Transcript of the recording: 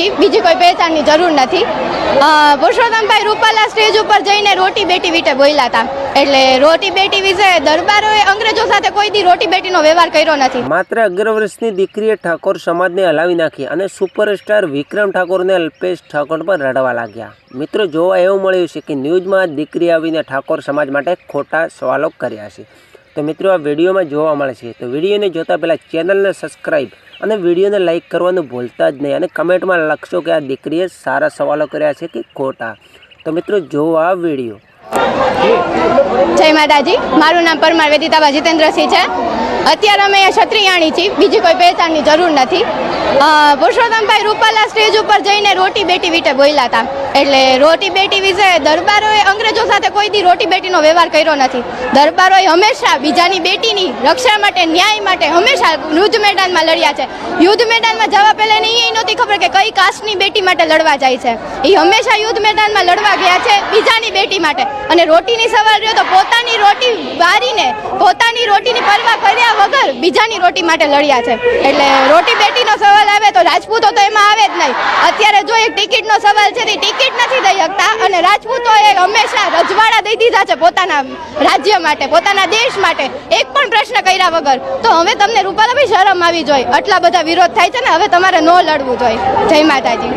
છીએ બીજી કોઈ પહેચાનની જરૂર નથી. પુરુષોત્તમભાઈ રૂપાલા સ્ટેજ ઉપર જઈને રોટી બેટી વિશે બોલ્યા હતા. એટલે રોટી બેટી વિશે દરબારોએ અંગ્રેજો સાથે કોઈ દી રોટી બેટીનો વ્યવહાર કર્યો નથી. માત્ર અગિયાર વર્ષની દીકરીએ ઠાકોર સમાજને હલાવી નાખી અને સુપરસ્ટાર વિક્રમ ઠાકોરને અલ્પેશ ઠાકોર પર રડવા લાગ્યા. મિત્રો, જોવા એવું મળ્યું છે કે ન્યૂઝમાં દીકરી આવીને ઠાકોર સમાજ માટે ખોટા સવાલો કર્યા છે. તો મિત્રો, આ વિડીયોમાં જોવા મળે છે. તો વિડીયોને જોતા પહેલાં ચેનલને સબસ્ક્રાઈબ અને વિડીયોને લાઈક કરવાનું ભૂલતા જ નહીં અને કમેન્ટમાં લખશો કે આ દીકરીએ સારા સવાલો કર્યા છે કે ખોટા. તો મિત્રો, જોવો આ વીડિયો. જય માતાજી. મારું નામ પરમાર વેદિતાબા જીતેન્દ્રસિંહ છે. અત્યારે અમે ક્ષત્રિયાણી છીએ. બીજી કોઈ પહેચાનની જરૂર નથી. પુરુષોત્તમભાઈ રૂપાલા સ્ટેજ ઉપર જઈને રોટી બેટી વિટે બોલ્યા હતા. એટલે રોટી બેટી વિશે દરબારોએ અંગ્રેજો સાથે કોઈ દી રોટી બેટીનો વ્યવહાર કર્યો નથી. દરબારોએ હંમેશા બીજાની બેટીની રક્ષા માટે, ન્યાય માટે હંમેશા યુદ્ધ મેદાનમાં લડ્યા છે. યુદ્ધ મેદાનમાં જવા પહેલાં એ નહોતી ખબર કે કઈ કાસ્ટની બેટી માટે લડવા જાય છે. એ હંમેશા યુદ્ધ મેદાનમાં લડવા ગયા છે બીજાની બેટી માટે. અને રોટીની સવાલ રહ્યો તો પોતાની રોટી વારીને પોતાની રોટીની પરવા કર્યા વગર બીજાની રોટી માટે લડ્યા છે. એટલે રોટી બેટીનો સવાલ આવે તો રાજપૂતો તો એમાં આવે જ નહીં. અત્યારે જો એક ટિકિટનો સવાલ છે તે ટિકિટ નથી દઈ શકતા અને રાજપૂતોએ હંમેશા રજવાડા દઈ દીધા છે પોતાના રાજ્ય માટે, પોતાના દેશ માટે, એક પણ પ્રશ્ન કર્યા વગર. તો હવે તમને રૂપાલાભાઈ શરમ આવી જોઈએ આટલા બધા વિરોધ થાય છે ને, હવે તમારે ન લડવું જોઈએ જય માતાજી.